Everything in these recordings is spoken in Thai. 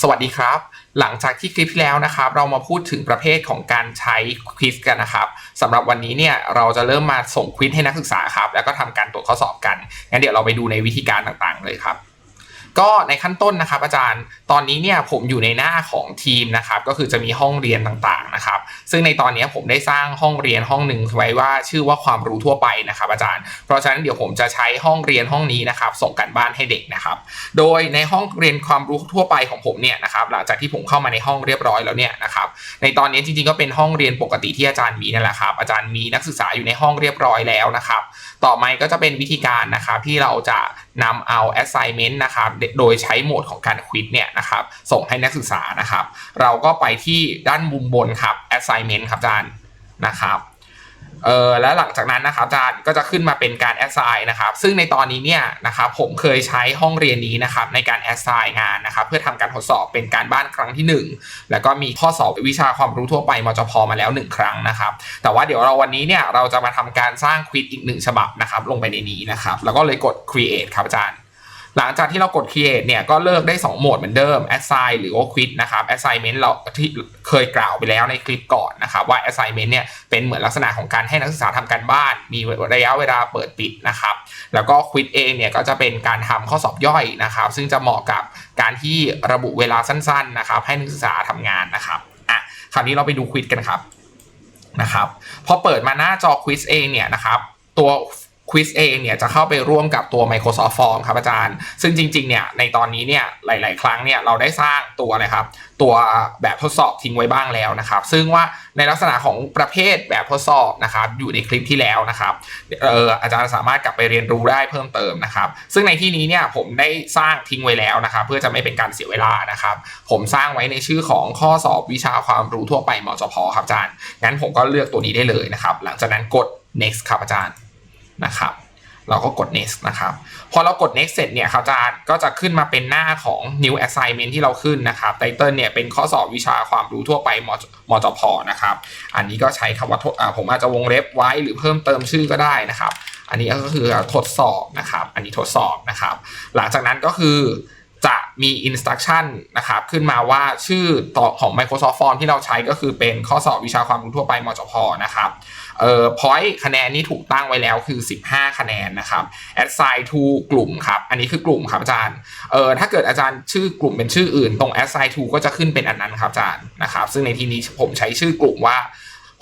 สวัสดีครับ หลังจากที่คลิปที่แล้วนะครับ เรามาพูดถึงประเภทของการใช้ควิสกันนะครับสำหรับวันนี้เนี่ยเราจะเริ่มมาส่งควิสให้นักศึกษาครับ แล้วก็ทำการตรวจข้อสอบกันงั้นเดี๋ยวเราไปดูในวิธีการต่างๆเลยครับ ก็ในขั้นต้นนะครับอาจารย์ตอนนี้เนี่ยผมอยู่ในหน้าของทีมนะครับก็คือจะมีห้องเรียนต่างๆนะครับซึ่งในตอนนี้ผมได้สร้างห้องเรียนห้องหนึ่งไว้ว่าชื่อว่าความรู้ทั่วไปนะครับอาจารย์ เพราะฉะนั้นเดี๋ยวผมจะใช้ห้องเรียนห้องนี้นะครับส่งกันบ้านให้เด็กนะครับ โดยในห้องเรียนความรู้ทั่วไปของผมเนี่ยนะครับหลังจากที่ผมเข้ามาในห้องเรียบร้อยแล้วเนี่ยนะครับในตอนนี้จริงๆก็เป็นห้องเรียนปกติที่อาจารย์มีนั่นแหละครับอาจารย์มีนักศึกษาอยู่ในห้องเรียบร้อยแล้วนะครับ ต่อมาก็จะเป็นวิธีการนะครับที่เราจะนำเอา assignment นะครับโดยใช้โหมดของการควิดเนี่ยนะครับส่งให้นักศึกษานะครับ เราก็ไปที่ด้านมุมบนครับ assignment ครับอาจารย์นะครับเออแล้วหลังจากนั้นนะครับอาจารย์ก็จะขึ้นมาเป็นการ assign นะครับซึ่งในตอนนี้เนี่ยนะครับผมเคยใช้ห้องเรียนนี้นะครับในการ assign งานนะครับเพื่อทำการทดสอบเป็นการบ้านครั้งที่ 1 แล้วก็มีข้อสอบวิชาความรู้ทั่วไปมจพมาแล้ว 1 ครั้งนะครับแต่ว่าเดี๋ยวเราวันนี้เนี่ยเราจะมาทำการสร้างควิดอีกหนึ่งฉบับนะครับลงไปในนี้นะครับแล้วก็เลยกด create ครับอาจารย์ หลังจากที่เรากด create เนี่ยก็เลือกได้ 2 โหมดเหมือนเดิม assign หรือว่า quit นะครับ assignment เราที่เคยกล่าวไปแล้วในคลิปก่อนนะครับว่า assignment เนี่ยเป็นเหมือนลักษณะของการให้นักศึกษาทำการบ้าน มีระยะเวลาเปิดปิดนะครับ แล้วก็ quit เองเนี่ยก็จะเป็นการทำข้อสอบย่อยนะครับ ซึ่งจะเหมาะกับการที่ระบุเวลาสั้นๆนะครับให้นักศึกษาทำงานนะครับอะคราวนี้เราไปดู quit กันครับนะครับพอเปิดมาหน้าจอ quiz เองเนี่ยนะครับตัว ควิสเองเนี่ยจะเข้าไปร่วมกับตัว Microsoft Form ครับอาจารย์ ซึ่งจริงๆเนี่ยในตอนนี้เนี่ยหลาย ๆ ครั้งเนี่ยเราได้สร้างตัวอะครับตัวแบบทดสอบทิ้งไว้บ้างแล้วนะครับ ซึ่งว่าในลักษณะของประเภทแบบทดสอบนะครับอยู่ในคลิปที่แล้วนะครับเอออาจารย์สามารถกลับไปเรียนรู้ได้เพิ่มเติมนะครับ ซึ่งในที่นี้เนี่ยผมได้สร้างทิ้งไว้แล้วนะครับ เพื่อจะไม่เป็นการเสียเวลานะครับ ผมสร้างไว้ในชื่อของข้อสอบวิชาความรู้ทั่วไปมจพครับอาจารย์งั้นผมก็เลือกตัวนี้ได้เลยนะครับ หลังจากนั้นกด next ครับอาจารย์ นะครับเราก็กด next นะครับ พอเรากด next เสร็จเนี่ยครับอาจารย์ก็จะขึ้นมาเป็นหน้าของ new assignment ที่เราขึ้นนะครับ title เนี่ยเป็นข้อสอบวิชาความรู้ทั่วไปมมจพนะครับ อันนี้ก็ใช้คำว่าผมอาจจะวงเล็บไว้หรือเพิ่มเติมชื่อก็ได้นะครับ อันนี้ก็คือทดสอบนะครับ อันนี้ทดสอบนะครับ หลังจากนั้นก็คือจะมี instruction นะครับขึ้นมาว่าชื่อต่อของ Microsoft Form ที่เราใช้ก็คือเป็นข้อสอบวิชาความรู้ทั่วไปมจพนะครับ เอ่อ point คะแนนนี้ถูกตั้งไว้แล้วคือ 15 คะแนนนะครับ assign to กลุ่มครับ อันนี้คือกลุ่มครับอาจารย์ เอ่อ ถ้าเกิดอาจารย์ชื่อกลุ่มเป็นชื่ออื่น ตรง assign to ก็จะขึ้นเป็นอันนั้นครับอาจารย์นะครับ ซึ่งในที่นี้ผมใช้ชื่อกลุ่มว่า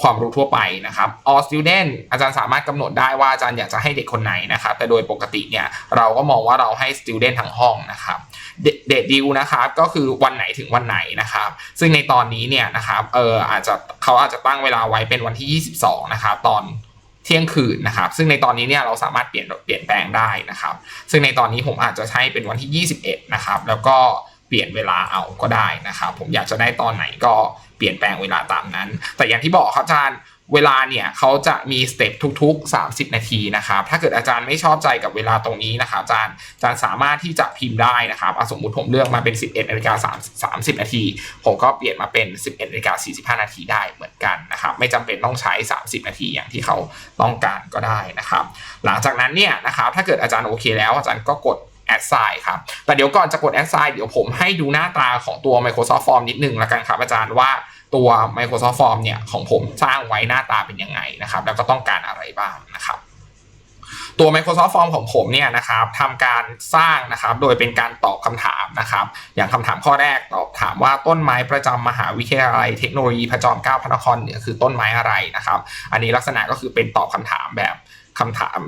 ความรู้ทั่วไปนะครับ all student อาจารย์สามารถกำหนดได้ว่าอาจารย์อยากจะให้เด็กคนไหนนะครับ แต่โดยปกติเนี่ยเราก็มองว่าเราให้ student ทั้งห้องนะครับ เดทดิวนะครับ ก็คือวันไหนถึงวันไหนนะครับ ซึ่งในตอนนี้เนี่ยนะครับเอออาจจะเขาอาจจะตั้งเวลาไว้เป็นวันที่ 22 นะครับตอนเที่ยงคืนนะครับ ซึ่งในตอนนี้เนี่ยเราสามารถเปลี่ยนเปลี่ยนแปลงได้นะครับ ซึ่งในตอนนี้ผมอาจจะใช้เป็นวันที่ 21 นะครับ แล้วก็เปลี่ยนเวลาเอาก็ได้นะครับ ผมอยากจะได้ตอนไหนก็เปลี่ยนแปลงเวลาตามนั้น แต่อย่างที่บอกครับอาจารย์ เวลาเนี่ยเขาจะมีสเต็ปทุก ๆ 30 นาทีนะครับ ถ้าเกิดอาจารย์ไม่ชอบใจกับเวลาตรงนี้นะครับอาจารย์อาจารย์สามารถที่จะพิมพ์ได้นะครับสมมุติผมเลือกมาเป็น 11นาฬิกา30 นาที ผมก็เปลี่ยนมาเป็น 11นาฬิกา45 นาทีได้เหมือนกันนะครับ ไม่จำเป็นต้องใช้ 30 นาทีอย่างที่เขาต้องการก็ได้นะครับ หลังจากนั้นเนี่ยนะครับถ้าเกิดอาจารย์โอเคแล้วอาจารย์ก็กดแอดไซน์ครับ แต่เดี๋ยวก่อนจะกดแอดไซน์เดี๋ยวผมให้ดูหน้าตาของตัว Microsoft Form นิดนึงละกันครับอาจารย์ว่า ตัว Microsoft Form เนี่ยของผมสร้างไว้หน้าตาเป็นยังไงนะครับ แล้วก็ต้องการอะไรบ้างนะครับตัว Microsoft Form ของผมเนี่ยนะครับทำการสร้างนะครับโดยเป็นการตอบคำถามนะครับ อย่างคำถามข้อแรกตอบถามว่าต้นไม้ประจำมหาวิทยาลัยเทคโนโลยีพระจอมเกล้าพระนครเหนือคือต้นไม้อะไรนะครับ อันนี้ลักษณะก็คือเป็นตอบคำถามแบบคำถาม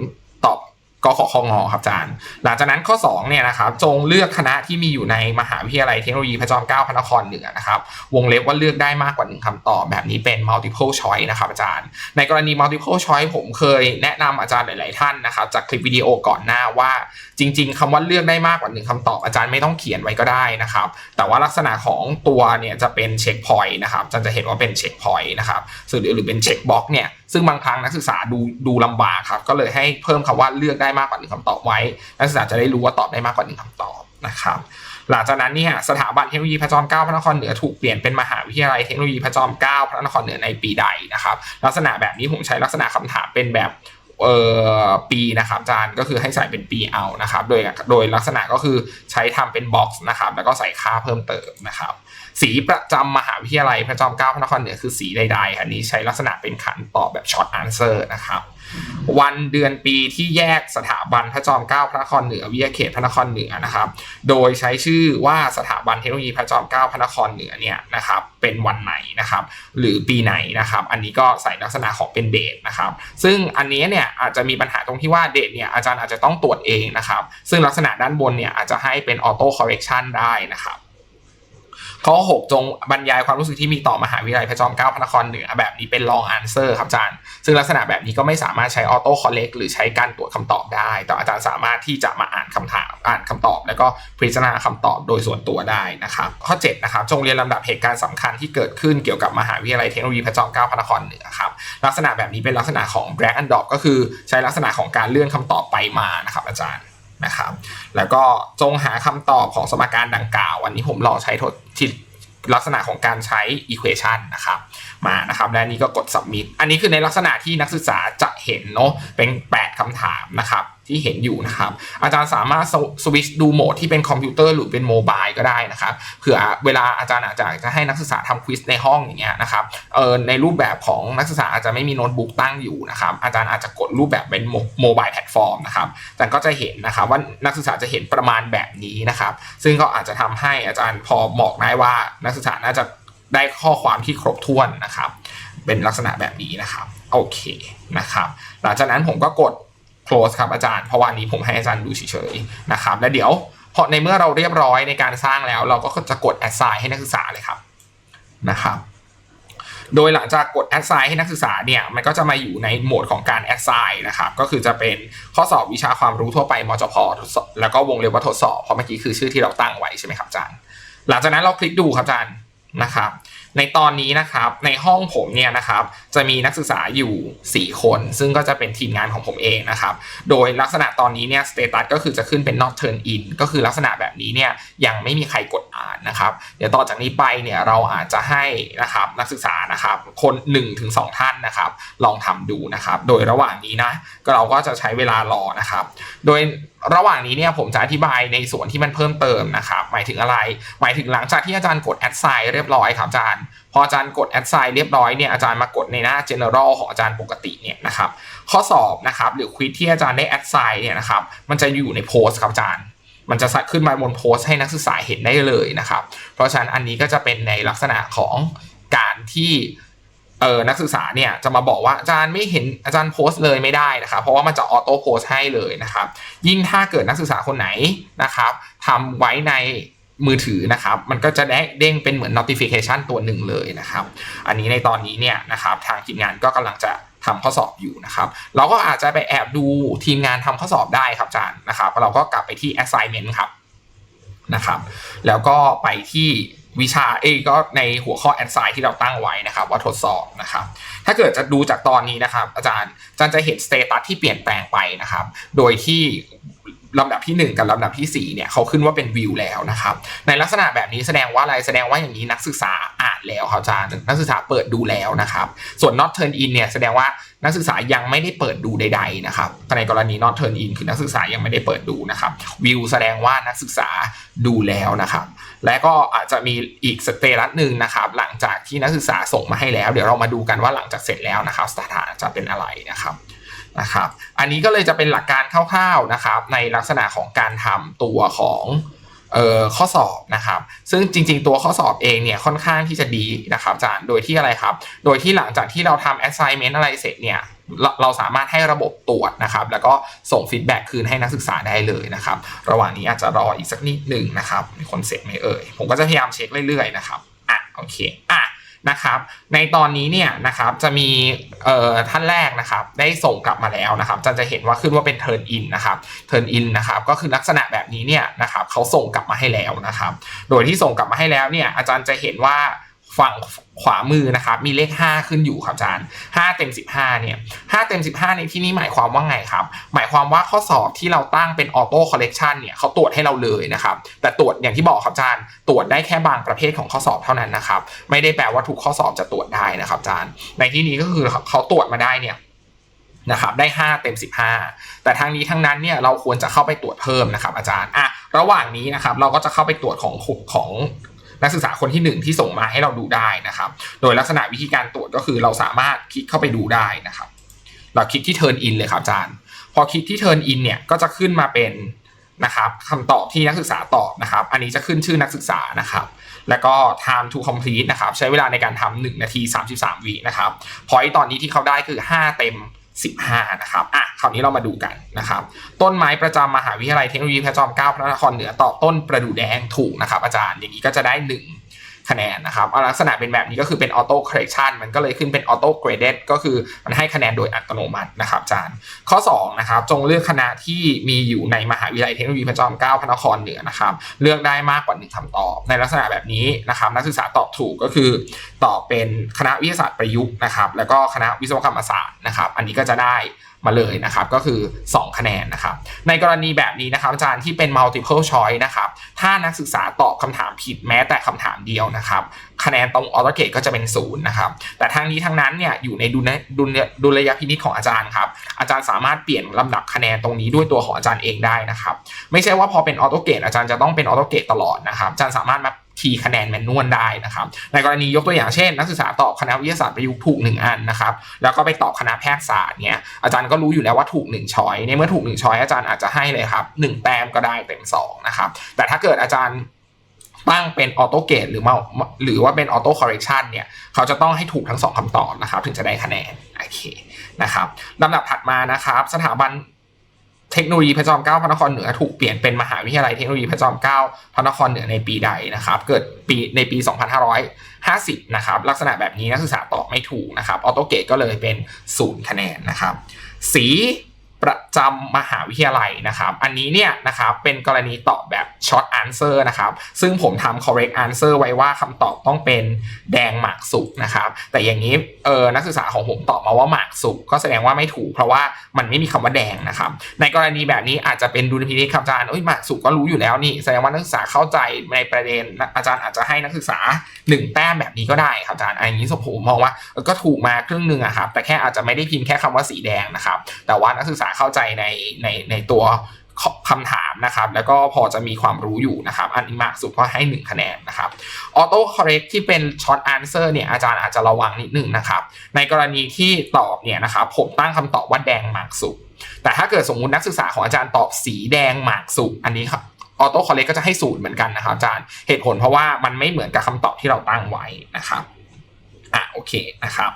ตอบ กขคงครับอาจารย์ หลังจากนั้นข้อ2เนี่ยนะครับจงเลือกคณะที่มีอยู่ในมหาวิทยาลัยเทคโนโลยีพระจอมเกล้าพระนครเหนือนะครับวงเล็บว่าเลือกได้มากกว่าหนึ่งคำตอบแบบนี้เป็น multiple choice นะครับอาจารย์ ในกรณี multiple choice ผมเคยแนะนำอาจารย์หลาย ๆ ท่านนะครับจากคลิปวิดีโอก่อนหน้าว่า จริง ๆคำว่าเลือกได้มากกว่าหนึ่งคำตอบอาจารย์ไม่ต้องเขียนไว้ก็ได้นะครับ แต่ว่าลักษณะของตัวเนี่ยจะเป็นเช็คพอยต์นะครับอาจารย์จะเห็นว่าเป็นเช็คพอยต์นะครับหรือเป็นเช็คบ็อกเนี่ยซึ่งบางครั้งนักศึกษาดูดูลำบากครับก็เลยให้เพิ่มคำว่าเลือกได้มากกว่าหนึ่งคำตอบไว้ นักศึกษาจะได้รู้ว่าตอบได้มากกว่าหนึ่งคำตอบนะครับหลังจากนั้นเนี่ยสถาบันเทคโนโลยีพระจอมเกล้าพระนครเหนือถูกเปลี่ยนเป็นมหาวิทยาลัยเทคโนโลยีพระจอมเกล้าพระนครเหนือในปีใดนะครับลักษณะแบบนี้ผมใช้ลักษณะคำถามเป็นแบบ เอ่อปีนะครับอาจารย์ก็คือให้ใส่เป็นปีเอานะครับ โดยโดยลักษณะก็คือใช้ทำเป็นบ็อกซ์นะครับ แล้วก็ใส่ค่าเพิ่มเติมนะครับ สีประจำมหาวิทยาลัยพระจอมเกล้าพระนครเหนือคือสีใดๆอันนี้ใช้ลักษณะเป็นขันตอบแบบช็อตอันเซอร์นะครับวันเดือนปีที่แยกสถาบันพระจอมเกล้าพระนครเหนือวิทยาเขตพระนครเหนือนะครับ โดยใช้ชื่อว่าสถาบันเทคโนโลยีพระจอมเกล้าพระนครเหนือเนี่ยนะครับเป็นวันไหนนะครับ หรือปีไหนนะครับ อันนี้ก็ใส่ลักษณะของเป็นเดทนะครับ ซึ่งอันนี้เนี่ยอาจจะมีปัญหาตรงที่ว่าเดทเนี่ยอาจารย์อาจจะต้องตรวจเองนะครับ ซึ่งลักษณะด้านบนเนี่ยอาจจะให้เป็นออโต้คอร์เรคชันได้นะครับ ข้อ 6 จงบรรยายความรู้สึกที่มีต่อมหาวิทยาลัยพระจอมเกล้าพระนครเหนือแบบนี้เป็น long answer ครับอาจารย์ ซึ่งลักษณะแบบนี้ก็ไม่สามารถใช้ auto collect หรือใช้การตรวจคำตอบได้ แต่อาจารย์สามารถที่จะมาอ่านคำถามอ่านคำตอบ แล้วก็พิจารณาคำตอบโดยส่วนตัวได้นะครับ ข้อ 7 นะครับ จงเรียนลำดับเหตุการณ์สำคัญที่เกิดขึ้นเกี่ยวกับมหาวิทยาลัยเทคโนโลยีพระจอมเกล้าพระนครเหนือครับลักษณะแบบนี้เป็นลักษณะของ drag and drop ก็คือใช้ลักษณะของการเลื่อนคำตอบไปมานะครับอาจารย์ นะครับ แล้วก็จงหาคำตอบของสมการดังกล่าววันนี้ผมลองใช้ทดที่ลักษณะของการใช้ equation นะครับมานะครับและนี่ก็กด submit อันนี้คือในลักษณะที่นักศึกษาจะเห็นเนาะเป็น 8คำถามนะครับ ที่เห็นอยู่นะครับ อาจารย์สามารถสวิตช์ดูโหมดที่เป็นคอมพิวเตอร์หรือเป็นโมบายก็ได้นะครับเผื่อเวลาอาจารย์อาจจะจะให้นักศึกษาทำควิสในห้องอย่างเงี้ยนะครับเออในรูปแบบของนักศึกษาอาจจะไม่มีโน้ตบุ๊กตั้งอยู่นะครับอาจารย์อาจจะกดรูปแบบเป็นโมบายแพลตฟอร์มนะครับแต่ก็จะเห็นนะครับว่านักศึกษาจะเห็นประมาณแบบนี้นะครับ ซึ่งก็อาจจะทำให้อาจารย์พอบอกได้ว่านักศึกษาน่าจะได้ข้อความที่ครบถ้วนนะครับ เป็นลักษณะแบบนี้นะครับ โอเคนะครับ หลังจากนั้นผมก็กด close ครับอาจารย์เพราะว่านี้ผมให้อาจารย์ดูเฉยๆนะครับแล้วเดี๋ยวพอในเมื่อเราเรียบร้อยในการสร้างแล้ว เราก็จะกด assign ให้นักศึกษาเลยครับนะครับโดยหลังจากกด assign ให้นักศึกษาเนี่ยมันก็จะมาอยู่ในโหมดของการ assign นะครับก็คือจะเป็นข้อสอบวิชาความรู้ทั่วไปมจพแล้วก็วงเล็บว่าทดสอบเพราะเมื่อกี้คือชื่อที่เราตั้งไว้ใช่ไหมครับอาจารย์ หลังจากนั้นเราคลิกดูครับอาจารย์นะครับ ในตอนนี้นะครับในห้องผมเนี่ยนะครับจะมีนักศึกษาอยู่ 4 คน ซึ่งก็จะเป็นทีมงานของผมเองนะครับโดยลักษณะตอนนี้เนี่ยสเตตัสก็คือจะขึ้นเป็น not turn in ก็คือลักษณะแบบนี้เนี่ยยังไม่มีใครกดอ่านนะครับเดี๋ยวต่อจากนี้ไปเนี่ยเราอาจจะให้นะครับนักศึกษานะครับคน1ถึง2ท่านนะครับลองทำดูนะครับโดยระหว่างนี้นะเราก็จะใช้เวลารอนะครับ โดยระหว่างนี้เนี่ยผมจะอธิบายในส่วนที่มันเพิ่มเติมนะครับหมายถึงอะไร หมายถึงหลังจากที่อาจารย์กด add sign เรียบร้อยครับอาจารย์ พออาจารย์กด add sign เรียบร้อยเนี่ยอาจารย์มากดในหน้า general ของอาจารย์ปกติเนี่ยนะครับข้อสอบนะครับหรือควิ z ที่อาจารย์ได้ add sign เนี่ยนะครับมันจะอยู่ในโพสครับอาจารย์ มันจะขึ้นมาบนโพสให้นักศึกษาเห็นได้เลยนะครับ เพราะฉะนั้นอันนี้ก็จะเป็นในลักษณะของการที่ เออนักศึกษาเนี่ยจะมาบอกว่าอาจารย์ไม่เห็นอาจารย์โพสต์เลยไม่ได้นะครับเพราะว่ามันจะออโต้โพสต์ให้เลยนะครับ ยิ่งถ้าเกิดนักศึกษาคนไหนนะครับทำไว้ในมือถือนะครับ มันก็จะได้เด้งเป็นเหมือน notification ตัวหนึ่งเลยนะครับ อันนี้ในตอนนี้เนี่ยนะครับทางทีมงานก็กำลังจะทำข้อสอบอยู่นะครับ เราก็อาจจะไปแอบดูทีมงานทำข้อสอบได้ครับอาจารย์นะครับ เราก็กลับไปที่ assignment ครับนะครับ แล้วก็ไปที่ วิชาเอก็ในหัวข้อ assign ที่เราตั้งไว้นะครับ ว่าทดสอบนะครับ ถ้าเกิดจะดูจากตอนนี้นะครับ อาจารย์อาจารย์จะเห็นสเตตัสที่เปลี่ยนแปลงไปนะครับ โดยที่ลำดับที่ 1 กับลำดับที่ 4 เนี่ยเขาขึ้นว่าเป็นวิวแล้วนะครับ ในลักษณะแบบนี้แสดงว่าอะไรแสดงว่าอย่างนี้นักศึกษาอ่านแล้วครับอาจารย์นักศึกษาเปิดดูแล้วนะครับ ส่วน not turn in เนี่ยแสดงว่านักศึกษายังไม่ได้เปิดดูใด ๆ นะครับในกรณี not turn in คือนักศึกษายังไม่ได้เปิดดูนะครับวิวแสดงว่านักศึกษาดูแล้วนะครับ และก็อาจจะมีอีกสเตตัสหนึ่งนะครับ หลังจากที่นักศึกษาส่งมาให้แล้ว เดี๋ยวเรามาดูกันว่าหลังจากเสร็จแล้วนะครับ สถานะจะเป็นอะไรนะครับนะครับ อันนี้ก็เลยจะเป็นหลักการคร่าวๆนะครับ ในลักษณะของการทำตัวของ ข้อสอบนะครับ ซึ่งจริง ๆ ตัวข้อสอบเองเนี่ยค่อนข้างที่จะดีนะครับอาจารย์โดยที่อะไรครับ โดยที่หลังจากที่เราทำ assignment อะไรเสร็จเนี่ยเราเราสามารถให้ระบบตรวจนะครับ แล้วก็ส่งฟีดแบ็กคืนให้นักศึกษาได้เลยนะครับ ระหว่างนี้อาจจะรออีกสักนิดหนึ่งนะครับมีคนเสร็จไหมเอ่ย ผมก็จะพยายามเช็คเรื่อยๆนะครับ อะ โอเค อะ นะครับ ในตอนนี้เนี่ยนะครับจะมีเอ่อท่านแรกนะครับ ได้ส่งกลับมาแล้วนะครับจะจะเห็นว่าขึ้นว่าเป็น turn in นะครับ turn in นะครับก็คือลักษณะแบบนี้เนี่ยนะครับเขาส่งกลับมาให้แล้วนะครับ โดยที่ส่งกลับมาให้แล้วเนี่ยอาจารย์จะเห็นว่าฝั่งขวามือนะครับมีเลข 5 ขึ้นอยู่ครับอาจารย์ 5 เต็ม 15 เนี่ย 5 เต็ม 15 ในที่นี้หมายความว่าไงครับ หมายความว่าข้อสอบที่เราตั้งเป็นออโต้คอลเลกชันเนี่ยเขาตรวจให้เราเลยนะครับ ตรวจอย่างที่บอกครับอาจารย์ ตรวจได้แค่บางประเภทของข้อสอบเท่านั้นนะครับ ไม่ได้แปลว่าทุกข้อสอบจะตรวจได้นะครับอาจารย์ ในที่นี้ก็คือเขาตรวจมาได้เนี่ยนะครับได้ 5 เต็ม 15 แต่ทางนี้ทั้งนั้นเนี่ยเราควรจะเข้าไปตรวจเพิ่มนะครับ อาจารย์อะระหว่างนี้นะครับเราก็จะเข้าไปตรวจของของนักศึกษาคนที่ 1 ที่ส่งมาให้เราดูได้นะครับ โดยลักษณะวิธีการตรวจก็คือเราสามารถคลิกเข้าไปดูได้นะครับ เราคลิกที่ turn in เลยครับอาจารย์ พอคลิกที่ turn in เนี่ยก็จะขึ้นมาเป็น นะครับคำตอบที่นักศึกษาตอบนะครับ อันนี้จะขึ้นชื่อนักศึกษานะครับ แล้วก็ time to complete นะครับ ใช้เวลาในการทำ1นาที 33 วินะครับพอยตอนนี้ที่เขาได้คือ 5 เต็ม 15 นะครับ อะ คราวนี้เรามาดูกันนะครับ ต้นไม้ประจำมหาวิทยาลัยเทคโนโลยีพระจอมเกล้าพระนครเหนือตอบต้นประดู่แดงถูกนะครับ อาจารย์ อย่างนี้ก็จะได้ 1 คะแนนนะครับลักษณะเป็นแบบนี้ก็คือเป็นออโต้ค r ร e c t i o n มันก็เลยขึ้นเป็นออโต้เกรเดตก็คือมันให้คะแนนโดยอัตโนมัตินะครับอาจารย์ ข้อ2นะครับจงเลือกคณะที่มีอยู่ในมหาวิทยาลัยเทคโนโลยีพระจอมเกล้าพระนครเหนือนะครับเลือกได้มากกว่าหนึ่งคำตอบ ในลักษณะแบบนี้นะครับนักศึกษาตอบถูกก็คือตอบเป็นคณะวิทยาศาสตร์ประยุกต์นะครับแล้วก็คณะวิศวกรรมศาสตร์นะครับอันนี้ก็จะได้ มาเลยนะครับก็คือ 2 คะแนนนะครับในกรณีแบบนี้นะครับอาจารย์ที่เป็น multiple choice นะครับถ้านักศึกษาตอบคำถามผิดแม้แต่คำถามเดียวนะครับคะแนนตรงออโตเกตก็จะเป็นศูนย์นะครับแต่ทางนี้ทางนั้นเนี่ยอยู่ในดุลดุลดุลยพินิจของอาจารย์ครับอาจารย์สามารถเปลี่ยนลำดับคะแนนตรงนี้ด้วยตัวของอาจารย์เองได้นะครับไม่ใช่ว่าพอเป็นออโตเกตอาจารย์จะต้องเป็นออโตเกตตลอดนะครับอาจารย์สามารถมา คีย์คะแนนแมนนวลได้นะครับ ในกรณียกตัวอย่างเช่น นักศึกษาตอบคณะวิทยาศาสตร์ประยุกต์ถูก1อันนะครับ แล้วก็ไปตอบคณะแพทยศาสตร์เนี่ย อาจารย์ก็รู้อยู่แล้วว่าถูก1ช้อย ในเมื่อถูก1ช้อยอาจารย์อาจจะให้เลยครับ1แต้มก็ได้เต็ม2นะครับ แต่ถ้าเกิดอาจารย์ตั้งเป็นออโต้เกตหรือมาหรือว่าเป็นออโต้คอร์เรคชันเนี่ย เขาจะต้องให้ถูกทั้ง2คำตอบนะครับ ถึงจะได้คะแนน โอเคนะครับลำดับถัดมานะครับ สถาบัน เทคโนโลยีพระจอมเกล้าพระนครเหนือถูกเปลี่ยนเป็นมหาวิทยาลัยเทคโนโลยีพระจอมเกล้าพระนครเหนือในปีใดนะครับ เกิดปีในปี 2550 นะครับ ลักษณะแบบนี้นักศึกษาตอบไม่ถูกนะครับ ออโตเกตก็เลยเป็นศูนย์คะแนนนะครับ สี ประจำมหาวิทยาลัยนะครับ อันนี้เนี่ยนะครับเป็นกรณีตอบแบบ short answer นะครับ ซึ่งผมทำ correct answer ไว้ว่าคำตอบต้องเป็นแดงหมากสุกนะครับ แต่อย่างนี้เออนักศึกษาของผมตอบมาว่าหมากสุกก็แสดงว่าไม่ถูกเพราะว่ามันไม่มีคำว่าแดงนะครับ ในกรณีแบบนี้อาจจะเป็นดุลพินิจครับอาจารย์เอ้ยหมากสุกก็รู้อยู่แล้วนี่แสดงว่านักศึกษาเข้าใจในประเด็นอาจารย์อาจจะให้นักศึกษา 1 แต้มแบบนี้ก็ได้ครับอาจารย์อันนี้สมผมมองว่าก็ถูกมาครึ่งหนึ่งอะครับแต่แค่อาจจะไม่ได้พิมพ์แค่คำว่าสีแดงนะครับแต่ว่านักศึกษาเข้าใจในในในตัวคำถามนะครับ แล้วก็พอจะมีความรู้อยู่นะครับ อันนี้มากสุดก็ให้ 1 คะแนนนะครับออโต้คอร์เรกที่เป็นช็อตแอนเซอร์เนี่ยอาจารย์อาจจะระวังนิดนึงนะครับ ในกรณีที่ตอบเนี่ยนะครับผมตั้งคำตอบว่าแดงหมากสุกแต่ถ้าเกิดสมมุตินักศึกษาของอาจารย์ตอบสีแดงหมากสุกอันนี้ครับออโต้คอร์เรกก็จะให้ศูนย์เหมือนกันนะครับอาจารย์เหตุผลเพราะว่ามันไม่เหมือนกับคำตอบที่เราตั้งไว้นะครับ เคนะครับ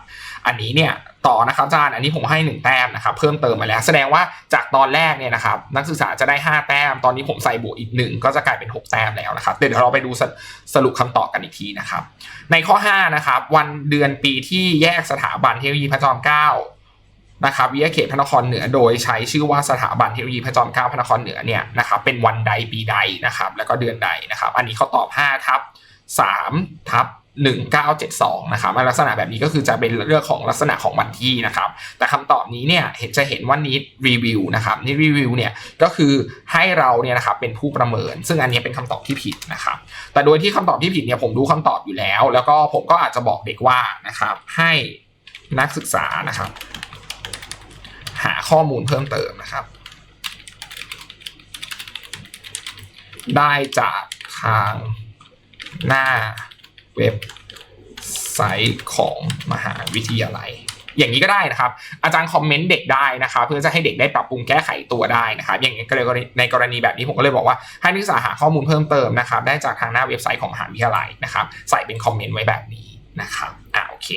อันนี้เนี่ยต่อนะครับอาจารย์อันนี้ผมให้ 1 แต้มนะครับเพิ่มเติมมาแล้ว แสดงว่าจากตอนแรกเนี่ยนะครับนักศึกษาจะได้ 5 แต้ม ตอนนี้ผมใส่บวกอีก 1 ก็จะกลายเป็น 6 แต้มแล้วนะครับเดี๋ยวเราไปดูสรุปคำตอบกันอีกทีนะครับ ในข้อ5นะครับวันเดือนปีที่แยกสถาบันเทคโนโลยีพระจอมเกล้านะครับวิทยาเขตพระนครเหนือโดยใช้ชื่อว่าสถาบันเทคโนโลยีพระจอมเกล้าพระนครเหนือเนี่ยนะครับเป็นวันใดปีใดนะครับแล้วก็เดือนใดนะครับ อันนี้เขาตอบ5ทับ3ทับ 1972นะครับลักษณะแบบนี้ก็คือจะเป็นเรื่องของลักษณะของวันที่นะครับ แต่คำตอบนี้เนี่ยเห็นจะเห็นว่านิดรีวิวนะครับนิดรีวิวเนี่ยก็คือให้เราเนี่ยนะครับเป็นผู้ประเมิน ซึ่งอันนี้เป็นคำตอบที่ผิดนะครับ แต่โดยที่คำตอบที่ผิดเนี่ยผมรู้คำตอบอยู่แล้ว แล้วก็ผมก็อาจจะบอกเด็กว่านะครับให้นักศึกษานะครับ หาข้อมูลเพิ่มเติมนะครับ ได้จากทางหน้า เว็บไซต์ของมหาวิทยาลัย อย่างนี้ก็ได้นะครับ อาจารย์คอมเมนต์เด็กได้นะครับเพื่อจะให้เด็กได้ปรับปรุงแก้ไขตัวได้นะครับ อย่างนี้ก็เลยในกรณีแบบนี้ผมก็เลยบอกว่าให้นักศึกษาหาข้อมูลเพิ่มเติมนะครับ ได้จากทางหน้าเว็บไซต์ของมหาวิทยาลัยนะครับ ใส่เป็นคอมเมนต์ไว้แบบนี้นะครับ เค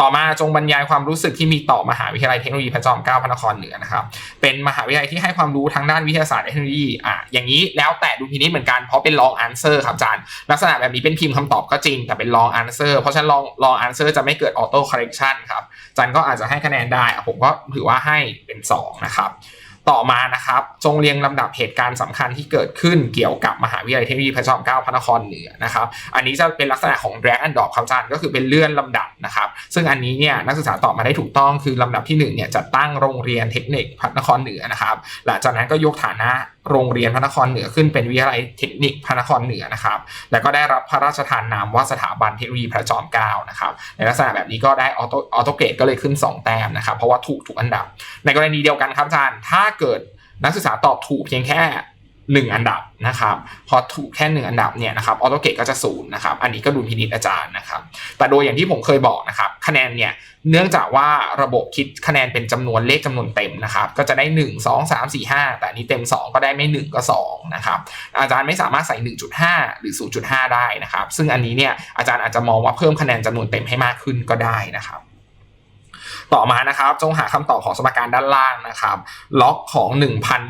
ต่อมาจงบรรยายความรู้สึกที่มีต่อมหาวิทยาลัยเทคโนโลยีพระจอมเกล้าพระนครเหนือนะครับ เป็นมหาวิทยาลัยที่ให้ความรู้ทางด้านวิทยาศาสตร์เทคโนโลยีอ่าอย่างนี้แล้วแต่ดูพินิจเหมือนกันเพราะเป็นลองอันเซอร์ครับอาจารย์ ลักษณะแบบนี้เป็นพิมพ์คำตอบก็จริง แต่เป็นลองอันเซอร์เพราะฉะนั้นลองลองอันเซอร์จะไม่เกิดออโต้คอร์เรคชันครับอาจารย์ก็อาจจะให้คะแนนได้ผมก็ถือว่าให้เป็น 2 นะครับ ต่อมานะครับ จงเรียงลำดับเหตุการณ์สำคัญที่เกิดขึ้นเกี่ยวกับมหาวิทยาลัยเทคโนโลยีพระจอมเกล้าพระนครเหนือนะครับอันนี้จะเป็นลักษณะของ drag and drop ครับอาจารย์ก็คือเป็นเลื่อนลำดับนะครับ ซึ่งอันนี้เนี่ยนักศึกษาตอบมาได้ถูกต้องคือลำดับที่1เนี่ยจะตั้งโรงเรียนเทคนิคพระนครเหนือนะครับ หลังจากนั้นก็ยกฐานะ โรงเรียนพระนครเหนือขึ้นเป็นวิทยาลัยเทคนิคพระนครเหนือนะครับ แล้วก็ได้รับพระราชทานนามว่าสถาบันเทคโนโลยีพระจอมเกล้านะครับ ในลักษณะแบบนี้ก็ได้ออโต้ออโตเกรดก็เลยขึ้น 2 แต้มนะครับ เพราะว่าถูกถูกอันดับ ในกรณีเดียวกันครับอาจารย์ ถ้าเกิดนักศึกษาตอบถูกเพียงแค่ 1 อันดับนะครับพอถูกแค่ 1 อันดับเนี่ยนะครับออโตเกรดก็จะศูนย์นะครับอันนี้ก็ดูพินิจอาจารย์นะครับแต่โดยอย่างที่ผมเคยบอกนะครับคะแนนเนี่ยเนื่องจากว่าระบบคิดคะแนนเป็นจำนวนเลขจำนวนเต็มนะครับก็จะได้ 1 2 3 4 5 แต่อันนี้เต็ม 2 ก็ได้ไม่ 1 ก็2นะครับอาจารย์ไม่สามารถใส่ 1.5 หรือ 0.5 ได้นะครับซึ่งอันนี้เนี่ยอาจารย์อาจจะมองว่าเพิ่มคะแนนจำนวนเต็มให้มากขึ้นก็ได้นะครับ ต่อมานะครับ จงหาคำตอบของสมการด้านล่างนะครับ ล็อกของ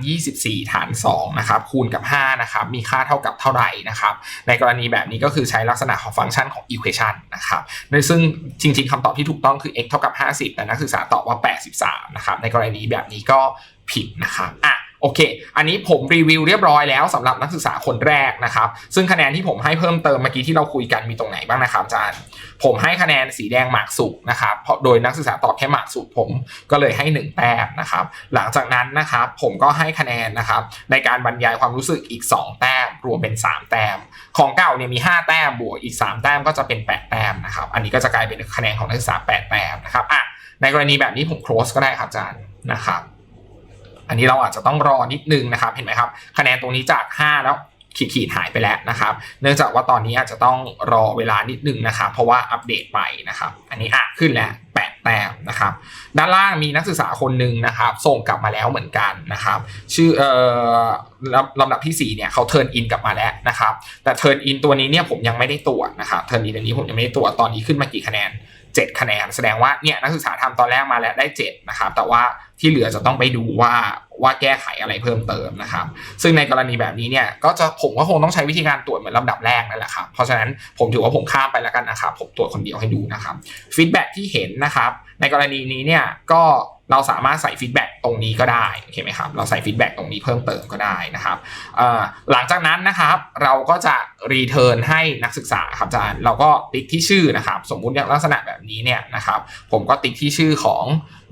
1024 ฐาน2นะครับคูณกับ 5 นะครับ มีค่าเท่ากับเท่าไหร่นะครับ ในกรณีแบบนี้ก็คือใช้ลักษณะของฟังก์ชันของ equation นะครับในซึ่งจริงๆคำตอบที่ถูกต้องคือ x เท่ากับ 50 แต่นักศึกษาตอบว่า 83 นะครับ ในกรณีแบบนี้ก็ผิดนะครับอะ โอเค อันนี้ผมรีวิวเรียบร้อยแล้วสำหรับนักศึกษาคนแรกนะครับ ซึ่งคะแนนที่ผมให้เพิ่มเติมเมื่อกี้ที่เราคุยกันมีตรงไหนบ้างนะครับอาจารย์ ผมให้คะแนนสีแดงหมากสุกนะครับเพราะโดยนักศึกษาตอบแค่หมากสุกผมก็เลยให้ 1 แต้มนะครับ หลังจากนั้นนะครับผมก็ให้คะแนนนะครับในการบรรยายความรู้สึกอีก 2 แต้ม รวมเป็น 3 แต้ม ของเก่าเนี่ยมี 5 แต้มบวกอีก 3 แต้มก็จะเป็น 8 แต้มนะครับ อันนี้ก็จะกลายเป็นคะแนนของนักศึกษา 8 แต้มนะครับอะในกรณีแบบนี้ผม close ก็ได้ครับอาจารย์นะครับ อันนี้เราอาจจะต้องรอนิดนึงนะครับ เห็นไหมครับ คะแนนตรงนี้จาก 5 แล้วขีดขีดหายไปแล้วนะครับ เนื่องจากว่าตอนนี้อาจจะต้องรอเวลานิดนึงนะครับ เพราะว่าอัปเดตไปนะครับ อันนี้อะขึ้นแล้ว8แต้มนะครับ ด้านล่างมีนักศึกษาคนหนึ่งนะครับ ส่งกลับมาแล้วเหมือนกันนะครับ ชื่อเอ่อลำลำดับที่4เนี่ยเขาเทิร์นอินกลับมาแล้วนะครับ แต่เทิร์นอินตัวนี้เนี่ยผมยังไม่ได้ตรวจนะครับ เทิร์นอินอันนี้ผมยังไม่ได้ตรวจ ตอนนี้ขึ้นมากี่คะแนน 7 คะแนน แสดงว่าเนี่ยนักศึกษาทำตอนแรกมาแล้วได้ 7 นะครับ แต่ว่าที่เหลือจะต้องไปดูว่าว่าแก้ไขอะไรเพิ่มเติมนะครับ ซึ่งในกรณีแบบนี้เนี่ยก็จะผมก็คงต้องใช้วิธีการตรวจเหมือนลำดับแรกนั่นแหละครับ เพราะฉะนั้นผมถือว่าผมข้ามไปแล้วกันนะครับผมตรวจคนเดียวให้ดูนะครับฟีดแบ็ที่เห็นนะครับในกรณีนี้เนี่ยก็ เราสามารถใส่ฟีดแบ็ตรงนี้ก็ได้โอเคไหมครับ เราใส่ฟีดแบ็ตรงนี้เพิ่มเติมก็ได้นะครับหลังจากนั้นนะครับเราก็จะรีเทิร์นให้นักศึกษาครับอาจารย์เราก็ติ๊กที่ชื่อนะครับ สมมุติอย่างลักษณะแบบนี้เนี่ยนะครับ ผมก็ติ๊กที่ชื่อของ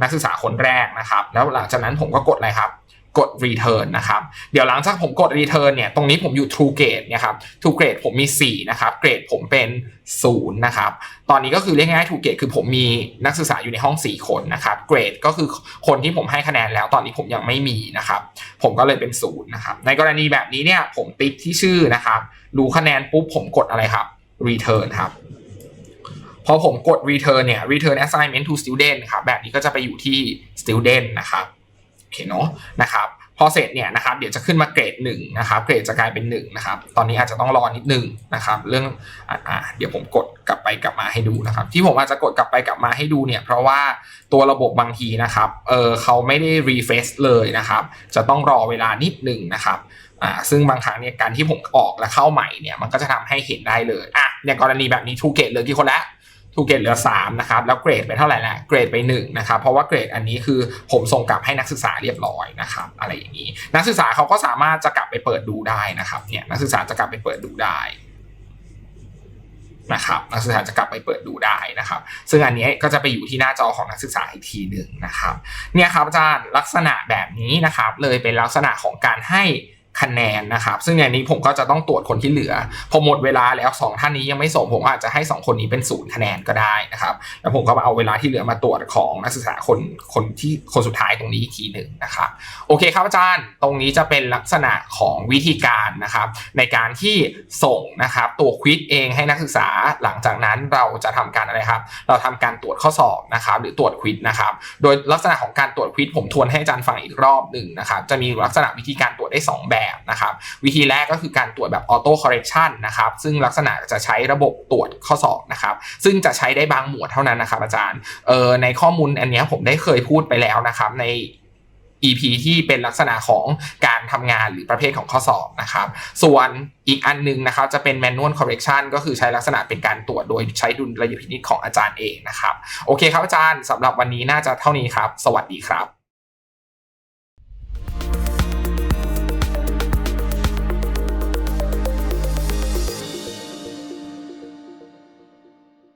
นักศึกษาคนแรกนะครับ แล้วหลังจากนั้นผมก็กดอะไรครับ กด return นะครับ เดี๋ยวหลังจากผมกด return เนี่ย ตรงนี้ผมอยู่ true grade นี่ยครับ true grade ผมมี 4 นะครับ เกรดผมเป็น 0 นะครับ ตอนนี้ก็คือเรียกง่ายๆ true grade คือผมมีนักศึกษาอยู่ในห้อง 4 คนนะครับ เกรดก็คือคนที่ผมให้คะแนนแล้ว ตอนนี้ผมยังไม่มีนะครับ ผมก็เลยเป็น 0 นะครับ ในกรณีแบบนี้เนี่ย ผมติ๊กที่ชื่อนะครับ รู้คะแนนปุ๊บผมกดอะไรครับ return ครับพอผมกด return เนี่ย return assignment to student ครับ แบบนี้ก็จะไปอยู่ที่ student นะครับ เคเนาะนะครับพอเสร็จเนี่ยนะครับเดี๋ยวจะขึ้นมาเกรดหนึ่งนะครับเกรดจะกลายเป็น1นะครับตอนนี้อาจจะต้องรอนิดนึงนะครับเรื่องอ่าเดี๋ยวผมกดกลับไปกลับมาให้ดูนะครับที่ผมอาจจะกดกลับไปกลับมาให้ดูเนี่ยเพราะว่าตัวระบบบางทีนะครับเออเขาไม่ได้รีเฟซเลยนะครับจะต้องรอเวลานิดนึงนะครับอ่าซึ่งบางครั้งเนี่ยการที่ผมออกและเข้าใหม่เนี่ยมันก็จะทำให้เห็นได้เลยอะอย่างกรณีแบบนี้ทูเกตเลือกี่คนแล้ว ทูเกตเหลือ3นะครับแล้วเกรดไปเท่าไหร่ล้วเกรดไป1นะครับเพราะว่าเกรดอันนี้คือผมส่งกลับให้นักศึกษาเรียบร้อยนะครับอะไรอย่างนี้ นักศึกษาเขาก็สามารถจะกลับไปเปิดดูได้นะครับเนี่ยนักศึกษาจะกลับไปเปิดดูได้นะครับนักศึกษาจะกลับไปเปิดดูได้นะครับ ซึ่งอันนี้ก็จะไปอยู่ที่หน้าจอของนักศึกษาอีกทีหนึ่งนะครับเนี่ยครับอาจารย์ลักษณะแบบนี้นะครับเลยเป็นลักษณะของการให้ คะแนนนะครับ ซึ่งในนี้ผมก็จะต้องตรวจคนที่เหลือ พอหมดเวลาแล้ว 2 ท่านนี้ยังไม่ส่งผมอาจจะให้ 2 คนนี้เป็นศูนย์คะแนนก็ได้นะครับ แล้วผมก็เอาเวลาที่เหลือมาตรวจของนักศึกษาคนคนที่คนสุดท้ายตรงนี้อีกทีหนึ่งนะครับ โอเคครับอาจารย์ ตรงนี้จะเป็นลักษณะของวิธีการนะครับ ในการที่ส่งนะครับตัวควิดเองให้นักศึกษาหลังจากนั้นเราจะทำการอะไรครับ เราทำการตรวจข้อสอบนะครับ หรือตรวจควิดนะครับ โดยลักษณะของการตรวจควิดผมทวนให้อาจารย์ฟังอีกรอบหนึ่งนะครับ จะมีลักษณะวิธีการตรวจได้ 2 แบบนะครับวิธีแรกก็คือการตรวจแบบออโต้คอร์เรคชันนะครับซึ่งลักษณะจะใช้ระบบตรวจข้อสอบนะครับซึ่งจะใช้ได้บางหมวดเท่านั้นนะครับอาจารย์เออในข้อมูลอันนี้ผมได้เคยพูดไปแล้วนะครับใน EP ที่เป็นลักษณะของการทำงานหรือประเภทของข้อสอบนะครับ ส่วนอีกอันนึงนะครับจะเป็น manual correction ก็คือใช้ลักษณะเป็นการตรวจโดยใช้ดุลยพินิจของอาจารย์เองนะครับ โอเคครับอาจารย์สำหรับวันนี้น่าจะเท่านี้ครับ สวัสดีครับ